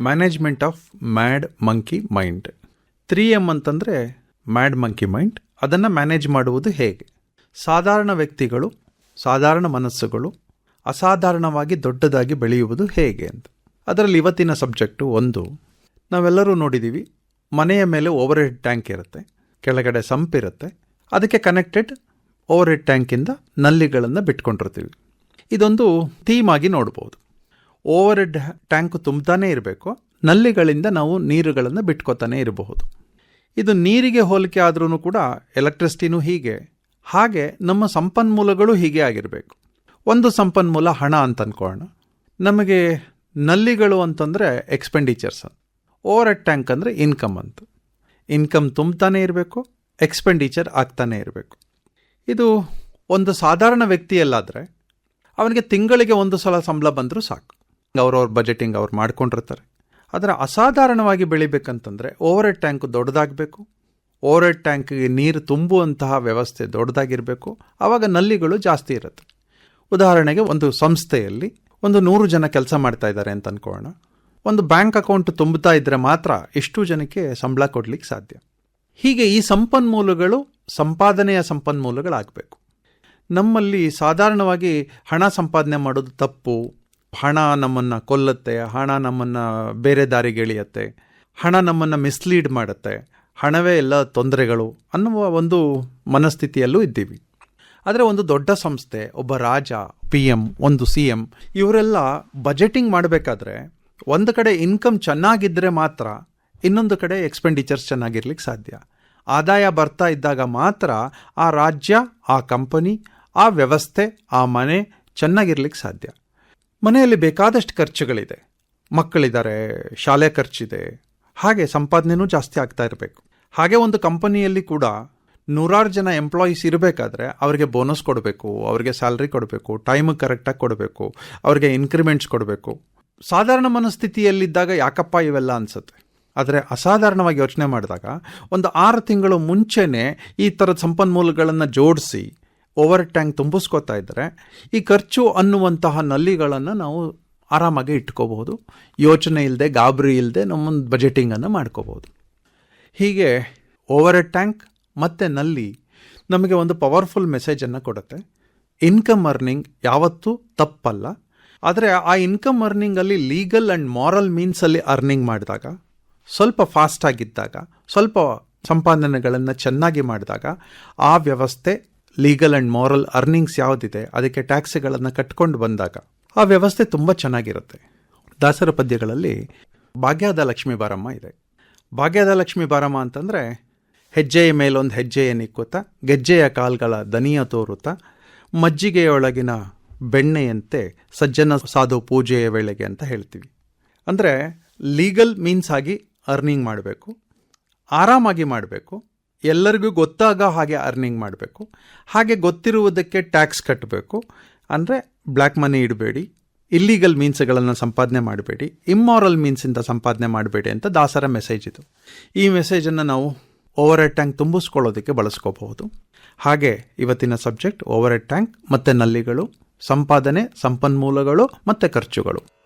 Management of mad monkey mind three M ಅಂತಂದರೆ mad monkey mind ಅದನ್ನು manage ಮಾಡುವುದು ಹೇಗೆ? ಸಾಧಾರಣ ವ್ಯಕ್ತಿಗಳು, ಸಾಧಾರಣ ಮನಸ್ಸುಗಳು, ಅಸಾಧಾರಣವಾಗಿ ದೊಡ್ಡದಾಗಿ ಬೆಳೆಯುವುದು ಹೇಗೆ ಅಂತ. ಅದರಲ್ಲಿ ಇವತ್ತಿನ ಸಬ್ಜೆಕ್ಟು ಒಂದು. ನಾವೆಲ್ಲರೂ ನೋಡಿದ್ದೀವಿ ಮನೆಯ ಮೇಲೆ ಓವರ್ ಹೆಡ್ ಟ್ಯಾಂಕ್ ಇರುತ್ತೆ. ಕೆಳಗಡೆ ಸಂಪ್ ಇರುತ್ತೆ. ಅದಕ್ಕೆ ಕನೆಕ್ಟೆಡ್ ಓವರ್ ಹೆಡ್ ಟ್ಯಾಂಕಿಂದ ನಲ್ಲಿಗಳನ್ನು ಬಿಟ್ಕೊಂಡಿರ್ತೀವಿ. ಇದೊಂದು ಥೀಮ್ ಆಗಿ ನೋಡ್ಬೋದು. ಓವರ್ ಹೆಡ್ ಟ್ಯಾಂಕ್ ತುಂಬ್ತಾನೇ ಇರಬೇಕು. ನಲ್ಲಿಗಳಿಂದ ನಾವು ನೀರುಗಳನ್ನು ಬಿಟ್ಕೋತಾನೆ ಇರಬಹುದು. ಇದು ನೀರಿಗೆ ಹೋಲಿಕೆ ಆದ್ರೂ ಕೂಡ ಎಲೆಕ್ಟ್ರಿಸಿಟಿನೂ ಹೀಗೆ. ಹಾಗೆ ನಮ್ಮ ಸಂಪನ್ಮೂಲಗಳು ಹೀಗೆ ಆಗಿರಬೇಕು. ಒಂದು ಸಂಪನ್ಮೂಲ ಹಣ ಅಂತ ಅಂದ್ಕೊಳ್ಳೋಣ ನಮಗೆ ನಲ್ಲಿಗಳು ಅಂತಂದರೆ ಎಕ್ಸ್ಪೆಂಡಿಚರ್ಸ್ ಓವರ್ ಹೆಡ್ ಟ್ಯಾಂಕ್ ಅಂದರೆ ಇನ್ಕಮ್ ಅಂತ. ಇನ್ಕಮ್ ತುಂಬ್ತಾನೆ ಇರಬೇಕು, ಎಕ್ಸ್ಪೆಂಡಿಚರ್ ಆಗ್ತಾನೆ ಇರಬೇಕು. ಇದು ಒಂದು ಸಾಧಾರಣ ವ್ಯಕ್ತಿಯಲ್ಲಾದರೆ, ಅವನಿಗೆ ತಿಂಗಳಿಗೆ ಒಂದು ಸಲ ಸಂಬಳ ಬಂದರೂ ಸಾಕು. ಅವ್ರವ್ರ ಬಜೆಟಿಂಗ್ ಅವ್ರು ಮಾಡ್ಕೊಂಡಿರ್ತಾರೆ. ಆದರೆ ಅಸಾಧಾರಣವಾಗಿ ಬೆಳಿಬೇಕಂತಂದರೆ ಓವರ್ ಹೆಡ್ ಟ್ಯಾಂಕ್ ದೊಡ್ಡದಾಗಬೇಕು. ಓವರ್ ಹೆಡ್ ಟ್ಯಾಂಕಿಗೆ ನೀರು ತುಂಬುವಂತಹ ವ್ಯವಸ್ಥೆ ದೊಡ್ಡದಾಗಿರಬೇಕು. ಆವಾಗ ನಲ್ಲಿಗಳು ಜಾಸ್ತಿ ಇರುತ್ತೆ. ಉದಾಹರಣೆಗೆ ಒಂದು ಸಂಸ್ಥೆಯಲ್ಲಿ ಒಂದು ನೂರು ಜನ ಕೆಲಸ ಮಾಡ್ತಾ ಇದ್ದಾರೆ ಅಂತ ಅನ್ಕೊಳ್ಳೋಣ. ಒಂದು ಬ್ಯಾಂಕ್ ಅಕೌಂಟ್ ತುಂಬುತ್ತಾ ಇದ್ದರೆ ಮಾತ್ರ ಇಷ್ಟು ಜನಕ್ಕೆ ಸಂಬಳ ಕೊಡಲಿಕ್ಕೆ ಸಾಧ್ಯ. ಹೀಗೆ ಈ ಸಂಪನ್ಮೂಲಗಳು ಸಂಪಾದನೆಯ ಸಂಪನ್ಮೂಲಗಳಾಗಬೇಕು. ನಮ್ಮಲ್ಲಿ ಸಾಧಾರಣವಾಗಿ ಹಣ ಸಂಪಾದನೆ ಮಾಡೋದು ತಪ್ಪು ಹಣ ನಮ್ಮನ್ನು ಕೊಲ್ಲುತ್ತೆ, ಹಣ ನಮ್ಮನ್ನು ಬೇರೆ ದಾರಿಗೆ ಎಳೆಯುತ್ತೆ, ಹಣ ನಮ್ಮನ್ನು ಮಿಸ್ಲೀಡ್ ಮಾಡುತ್ತೆ, ಹಣವೇ ಎಲ್ಲ ತೊಂದರೆಗಳು ಅನ್ನುವ ಒಂದು ಮನಸ್ಥಿತಿಯಲ್ಲೂ ಇದ್ದೀವಿ. ಆದರೆ ಒಂದು ದೊಡ್ಡ ಸಂಸ್ಥೆ, ಒಬ್ಬ ರಾಜ ಪಿ ಎಂ ಒಂದು ಸಿ ಎಂ ಇವರೆಲ್ಲ ಬಜೆಟಿಂಗ್ ಮಾಡಬೇಕಾದ್ರೆ ಒಂದು ಕಡೆ ಇನ್ಕಮ್ ಚೆನ್ನಾಗಿದ್ದರೆ ಮಾತ್ರ ಇನ್ನೊಂದು ಕಡೆ ಎಕ್ಸ್ಪೆಂಡಿಚರ್ಸ್ ಚೆನ್ನಾಗಿರ್ಲಿಕ್ಕೆ ಸಾಧ್ಯ. ಆದಾಯ ಬರ್ತಾ ಇದ್ದಾಗ ಮಾತ್ರ ಆ ರಾಜ್ಯ, ಆ ಕಂಪನಿ ಆ ವ್ಯವಸ್ಥೆ, ಆ ಮನೆ ಚೆನ್ನಾಗಿರ್ಲಿಕ್ಕೆ ಸಾಧ್ಯ. ಮನೆಯಲ್ಲಿ ಬೇಕಾದಷ್ಟು ಖರ್ಚುಗಳಿದೆ. ಮಕ್ಕಳಿದ್ದಾರೆ, ಶಾಲೆ ಖರ್ಚಿದೆ, ಹಾಗೆ ಸಂಪಾದನೆಯೂ ಜಾಸ್ತಿ ಆಗ್ತಾ ಇರಬೇಕು. ಹಾಗೆ ಒಂದು ಕಂಪನಿಯಲ್ಲಿ ಕೂಡ ನೂರಾರು ಜನ ಎಂಪ್ಲಾಯೀಸ್ ಇರಬೇಕಾದ್ರೆ ಅವರಿಗೆ ಬೋನಸ್ ಕೊಡಬೇಕು, ಅವರಿಗೆ ಸ್ಯಾಲ್ರಿ ಕೊಡಬೇಕು ಟೈಮ್ ಕರೆಕ್ಟಾಗಿ ಕೊಡಬೇಕು, ಅವರಿಗೆ ಇನ್ಕ್ರಿಮೆಂಟ್ಸ್ ಕೊಡಬೇಕು. ಸಾಧಾರಣ ಮನಸ್ಥಿತಿಯಲ್ಲಿದ್ದಾಗ ಯಾಕಪ್ಪ ಇವೆಲ್ಲ ಅನಿಸುತ್ತೆ? ಆದರೆ ಅಸಾಧಾರಣವಾಗಿ ಯೋಚನೆ ಮಾಡಿದಾಗ ಒಂದು ಆರು ತಿಂಗಳು ಮುಂಚೆನೇ ಈ ಥರದ ಸಂಪನ್ಮೂಲಗಳನ್ನು ಜೋಡಿಸಿ ಓವರ್ ಟ್ಯಾಂಕ್ ತುಂಬಿಸ್ಕೋತಾ ಇದ್ದರೆ. ಈ ಖರ್ಚು ಅನ್ನುವಂತಹ ನಲ್ಲಿಗಳನ್ನು ನಾವು ಆರಾಮಾಗಿ ಇಟ್ಕೋಬಹುದು. ಯೋಚನೆ ಇಲ್ಲದೆ ಗಾಬರಿ ಇಲ್ಲದೆ ನಮ್ಮೊಂದು ಬಜೆಟಿಂಗನ್ನು ಮಾಡ್ಕೋಬಹುದು. ಹೀಗೆ ಓವರ್ ಟ್ಯಾಂಕ್ ಮತ್ತು ನಲ್ಲಿ ನಮಗೆ ಒಂದು ಪವರ್ಫುಲ್ ಮೆಸೇಜನ್ನು ಕೊಡುತ್ತೆ. ಇನ್ಕಮ್ ಅರ್ನಿಂಗ್ ಯಾವತ್ತೂ ತಪ್ಪಲ್ಲ. ಆದರೆ ಆ ಇನ್ಕಮ್ ಅರ್ನಿಂಗಲ್ಲಿ ಲೀಗಲ್ ಆ್ಯಂಡ್ ಮಾರಲ್ ಮೀನ್ಸಲ್ಲಿ ಅರ್ನಿಂಗ್ ಮಾಡಿದಾಗ, ಸ್ವಲ್ಪ ಫಾಸ್ಟಾಗಿದ್ದಾಗ ಸ್ವಲ್ಪ ಸಂಪಾದನೆಗಳನ್ನು ಚೆನ್ನಾಗಿ ಮಾಡಿದಾಗ, ಆ ವ್ಯವಸ್ಥೆ ಲೀಗಲ್ ಆ್ಯಂಡ್ ಮಾರಲ್ ಅರ್ನಿಂಗ್ಸ್ ಯಾವುದಿದೆ, ಅದಕ್ಕೆ ಟ್ಯಾಕ್ಸ್ಗಳನ್ನು ಕಟ್ಕೊಂಡು ಬಂದಾಗ ಆ ವ್ಯವಸ್ಥೆ ತುಂಬ ಚೆನ್ನಾಗಿರುತ್ತೆ. ದಾಸರ ಪದ್ಯಗಳಲ್ಲಿ ಭಾಗ್ಯದ ಲಕ್ಷ್ಮೀ ಬಾರಮ್ಮ ಇದೆ. ಭಾಗ್ಯದ ಲಕ್ಷ್ಮೀ ಬಾರಮ್ಮ ಅಂತಂದರೆ ಹೆಜ್ಜೆಯ ಮೇಲೊಂದು ಹೆಜ್ಜೆಯ ನಿಕ್ಕುತ್ತ, ಗೆಜ್ಜೆಯ ಕಾಲ್ಗಳ ದನಿಯ ತೋರುತ್ತ, ಮಜ್ಜಿಗೆಯೊಳಗಿನ ಬೆಣ್ಣೆಯಂತೆ ಸಜ್ಜನ ಸಾಧು ಪೂಜೆಯ ವೇಳೆಗೆ ಅಂತ ಹೇಳ್ತೀವಿ. ಅಂದರೆ ಲೀಗಲ್ ಮೀನ್ಸ್ ಆಗಿ ಅರ್ನಿಂಗ್ ಮಾಡಬೇಕು, ಆರಾಮಾಗಿ ಮಾಡಬೇಕು ಎಲ್ಲರಿಗೂ ಗೊತ್ತಾಗ ಹಾಗೆ ಅರ್ನಿಂಗ್ ಮಾಡಬೇಕು. ಹಾಗೆ ಗೊತ್ತಿರುವುದಕ್ಕೆ ಟ್ಯಾಕ್ಸ್ ಕಟ್ಟಬೇಕು ಅಂದರೆ ಬ್ಲ್ಯಾಕ್ ಮನಿ ಇಡಬೇಡಿ. ಇಲ್ಲೀಗಲ್ ಮೀನ್ಸ್ಗಳನ್ನು ಸಂಪಾದನೆ ಮಾಡಬೇಡಿ. ಇಮ್ಮಾರಲ್ ಮೀನ್ಸಿಂದ ಸಂಪಾದನೆ ಮಾಡಬೇಡಿ ಅಂತ ದಾಸರ ಮೆಸೇಜ್ ಇದು. ಈ ಮೆಸೇಜನ್ನು ನಾವು ಓವರ್ ಹೆಡ್ ಟ್ಯಾಂಕ್ ತುಂಬಿಸ್ಕೊಳ್ಳೋದಕ್ಕೆ ಬಳಸ್ಕೋಬಹುದು. ಹಾಗೆ ಇವತ್ತಿನ ಸಬ್ಜೆಕ್ಟ್ ಓವರ್ ಹೆಡ್ ಟ್ಯಾಂಕ್ ಮತ್ತು ನಲ್ಲಿಗಳು, ಸಂಪಾದನೆ, ಸಂಪನ್ಮೂಲಗಳು, ಮತ್ತು ಖರ್ಚುಗಳು.